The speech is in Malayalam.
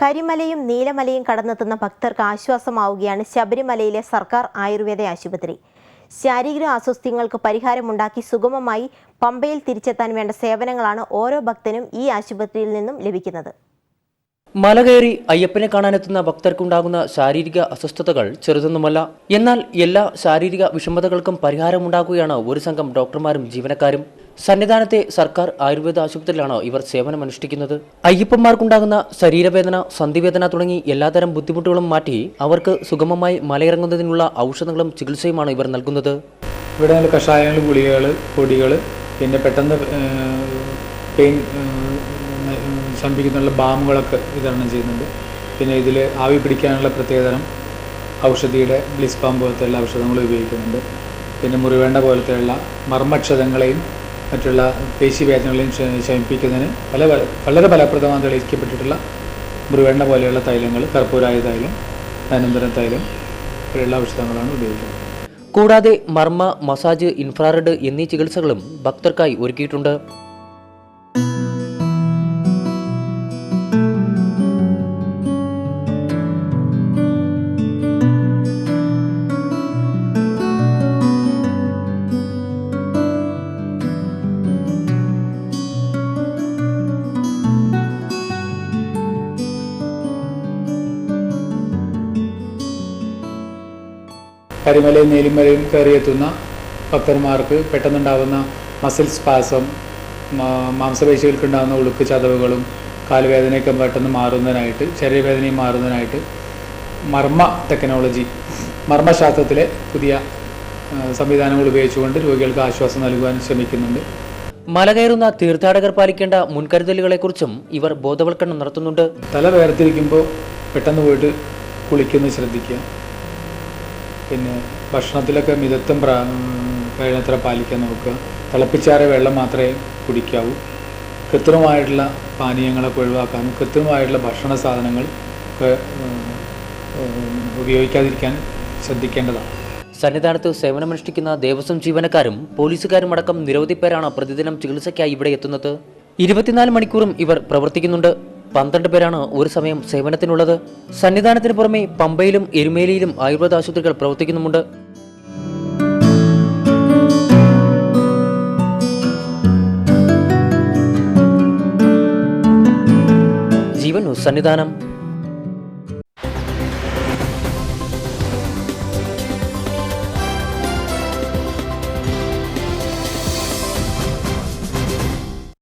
കരിമലയും നീലമലയും കടന്നെത്തുന്ന ഭക്തർക്ക് ആശ്വാസമാവുകയാണ് ശബരിമലയിലെ സർക്കാർ ആയുർവേദ ആശുപത്രി. ശാരീരിക അസ്വസ്ഥ്യങ്ങൾക്ക് പരിഹാരമുണ്ടാക്കി സുഗമമായി പമ്പയിൽ തിരിച്ചെത്താൻ വേണ്ട സേവനങ്ങളാണ് ഓരോ ഭക്തനും ഈ ആശുപത്രിയിൽ നിന്നും ലഭിക്കുന്നത്. മല കയറി അയ്യപ്പനെ കാണാനെത്തുന്ന ഭക്തർക്കുണ്ടാകുന്ന ശാരീരിക അസ്വസ്ഥതകൾ ചെറുതൊന്നുമല്ല. എന്നാൽ എല്ലാ ശാരീരിക വിഷമതകൾക്കും പരിഹാരമുണ്ടാക്കുകയാണ് ഒരു സംഘം ഡോക്ടർമാരും ജീവനക്കാരും. സന്നിധാനത്തെ സർക്കാർ ആയുർവേദ ആശുപത്രിയിലാണ് ഇവർ സേവനമനുഷ്ഠിക്കുന്നത്. അയ്യപ്പന്മാർക്കുണ്ടാകുന്ന ശരീരവേദന സന്ധിവേദന തുടങ്ങി എല്ലാതരം ബുദ്ധിമുട്ടുകളും മാറ്റി അവർക്ക് സുഗമമായി മലയിറങ്ങുന്നതിനുള്ള ഔഷധങ്ങളും ചികിത്സയുമാണ് ഇവർ നൽകുന്നത്. ഇവിടെ കഷായങ്ങൾ ഗുളികകൾ പൊടികൾ പിന്നെ പെട്ടെന്ന് പെയിൻ ശമിപ്പിക്കുന്നുള്ള ബാമുകളൊക്കെ വിതരണം ചെയ്യുന്നുണ്ട്. പിന്നെ ഇതിൽ ആവി പിടിക്കാനുള്ള പ്രത്യേകതരം ഔഷധിയുടെ ബ്ലിസ് പാമ്പ് പോലത്തെ എല്ലാ ഔഷധങ്ങളും ഉപയോഗിക്കുന്നുണ്ട്. പിന്നെ മുറിവേണ്ട പോലത്തെയുള്ള മർമ്മക്ഷതങ്ങളെയും മറ്റുള്ള പേശിവേദനകളെയും ശമിപ്പിക്കുന്നതിന് പല പല- വളരെ ഫലപ്രദമായി തെളിയിക്കപ്പെട്ടിട്ടുള്ള മുറിവേണ്ട പോലെയുള്ള തൈലങ്ങൾ കർപ്പൂരായ തൈലം ധനന്തരം തൈലം പോലെയുള്ള ഔഷധങ്ങളാണ് ഉപയോഗിക്കുന്നത്. കൂടാതെ മർമ്മ മസാജ് ഇൻഫ്രാറെഡ് എന്നീ ചികിത്സകളും ഭക്തർക്കായി ഒരുക്കിയിട്ടുണ്ട്. കരിമലയും നീലിമലയും കയറിയെത്തുന്ന ഭക്തന്മാർക്ക് പെട്ടെന്നുണ്ടാകുന്ന മസിൽ സ്പാസം മാംസപേശികൾക്കുണ്ടാകുന്ന ഉളുക്ക് ചതവുകളും കാലുവേദനയൊക്കെ പെട്ടെന്ന് മാറുന്നതിനായിട്ട് ശരീരവേദനയും മാറുന്നതിനായിട്ട് മർമ്മ ടെക്നോളജി മർമ്മശാസ്ത്രത്തിലെ പുതിയ സംവിധാനങ്ങൾ ഉപയോഗിച്ചുകൊണ്ട് രോഗികൾക്ക് ആശ്വാസം നൽകുവാൻ ശ്രമിക്കുന്നുണ്ട്. മല കയറുന്ന തീർത്ഥാടകർ പാലിക്കേണ്ട മുൻകരുതലുകളെക്കുറിച്ചും ഇവർ ബോധവൽക്കരണം നടത്തുന്നുണ്ട്. തല വേർതിരിക്കുമ്പോൾ പെട്ടെന്ന് പോയിട്ട് കുളിക്കുന്നത് ശ്രദ്ധിക്കുക. പിന്നെ ഭക്ഷണത്തിലൊക്കെ മിതത്വം പ്രാ കഴിയുന്നത്ര പാലിക്കാൻ നോക്കുക. തിളപ്പിച്ചാറിയ വെള്ളം മാത്രമേ കുടിക്കാവൂ. കൃത്രിമമായിട്ടുള്ള പാനീയങ്ങളൊക്കെ ഒഴിവാക്കാനും കൃത്രിമമായിട്ടുള്ള ഭക്ഷണ സാധനങ്ങൾ ഉപയോഗിക്കാതിരിക്കാൻ ശ്രദ്ധിക്കേണ്ടതാണ്. സന്നിധാനത്ത് സേവനമനുഷ്ഠിക്കുന്ന ദേവസ്വം ജീവനക്കാരും പോലീസുകാരും അടക്കം നിരവധി പേരാണ് പ്രതിദിനം ചികിത്സയ്ക്കായി ഇവിടെ എത്തുന്നത്. ഇരുപത്തിനാല് മണിക്കൂറും ഇവർ പ്രവർത്തിക്കുന്നുണ്ട്. പന്ത്രണ്ട് പേരാണ് ഒരു സമയം സേവനത്തിനുള്ളത്. സന്നിധാനത്തിന് പുറമെ പമ്പയിലും എരുമേലിയിലും ആയുർവേദ ആശുപത്രികൾ പ്രവർത്തിക്കുന്നുമുണ്ട്. ജീവൻ സന്നിധാനം.